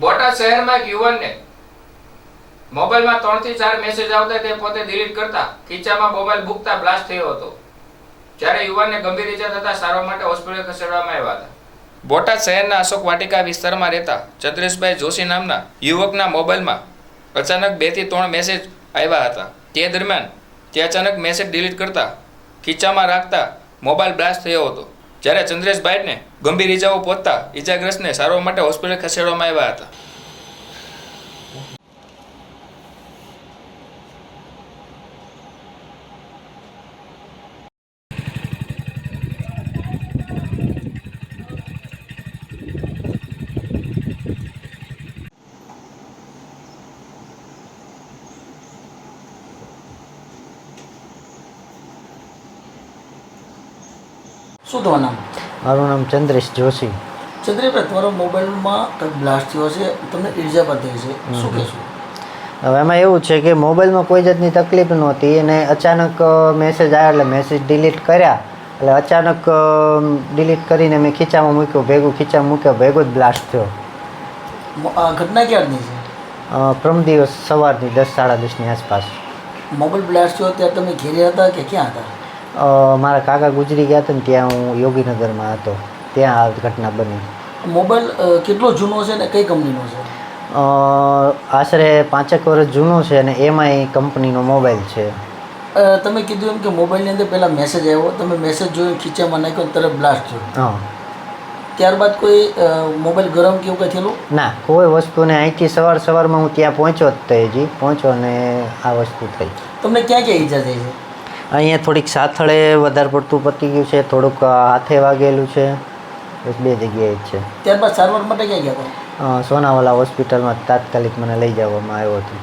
બોટાદ શહેરમાં એક યુવાનને મોબાઈલમાં ત્રણથી ચાર મેસેજ આવતા તે પોતે ડિલીટ કરતા ખીચામાં મોબાઈલ ભૂકતા બ્લાસ્ટ થયો હતો. જ્યારે યુવાનને ગંભીર ઈજા થતા સારવાર માટે હોસ્પિટલ ખસેડવામાં આવ્યા હતા. બોટાદ શહેરના અશોક વાટિકા વિસ્તારમાં રહેતા ચંદ્રેશભાઈ જોશી નામના યુવકના મોબાઈલમાં અચાનક બેથી ત્રણ મેસેજ આવ્યા હતા. તે દરમિયાન તે અચાનક મેસેજ ડિલીટ કરતા ખીચામાં રાખતા મોબાઈલ બ્લાસ્ટ થયો હતો. જ્યારે ચંદ્રેશભાઈને ગંભીર ઈજાઓ પહોંચતા ઈજાગ્રસ્તને સારવાર માટે હોસ્પિટલ ખસેડવામાં આવ્યા હતા. શું તમારું નામ? મારું નામ ચંદ્રેશ જોશી. ચંદ્રભાઈ તમારો મોબાઈલમાં કંઈક બ્લાસ્ટ થયો છે તમને ઈજા પણ થઈ છે શું કહેશો? હવે એમાં એવું છે કે મોબાઈલમાં કોઈ જાતની તકલીફ નહોતી અને અચાનક મેસેજ આવ્યા એટલે મેસેજ ડિલીટ કર્યા. એટલે અચાનક ડિલીટ કરીને મેં ખીચામાં મૂક્યો ભેગું ખીચામાં મૂક્યો ભેગો જ બ્લાસ્ટ થયો. ઘટના ક્યારની છે? પ્રમ દિવસ સવારની દસ સાડા દસની આસપાસ. મોબાઈલ બ્લાસ્ટ થયો ત્યારે તમે ઘેરે હતા કે ક્યાં હતા? મારા કાકા ગુજરી ગયા હતા ને ત્યાં હું યોગીનગરમાં હતો. ત્યાં આ ઘટના બની. મોબાઈલ કેટલો જૂનો છે ને કઈ કંપનીનો છે? આશરે પાંચેક વર્ષ જૂનો છે અને એમાંય કંપનીનો મોબાઈલ છે. તમે કીધું એમ કે મોબાઈલની અંદર પહેલાં મેસેજ આવ્યો. તમે મેસેજ જોયો ખીચામાં નાખ્યો તરત બ્લાસ્ટ થયો. હા. ત્યારબાદ કોઈ મોબાઈલ ગરમ કે એવું કંઈ થયેલું? ના કોઈ વસ્તુને અહીંથી સવાર સવારમાં હું ત્યાં પહોંચ્યો જ તે હજી પહોંચ્યો અને આ વસ્તુ થઈ. તમને ક્યાં ક્યાં ઈજા થઈ છે? અહીંયા થોડીક સાથળે વધારે પડતું પતી ગયું છે થોડુંક હાથે વાગેલું છે. બસ બે જગ્યાએ જ છે. ત્યારબાદ સારવાર માટે ક્યાં ગયા સોનાવાલા હોસ્પિટલમાં તાત્કાલિક મને લઈ જવામાં આવ્યો હતો.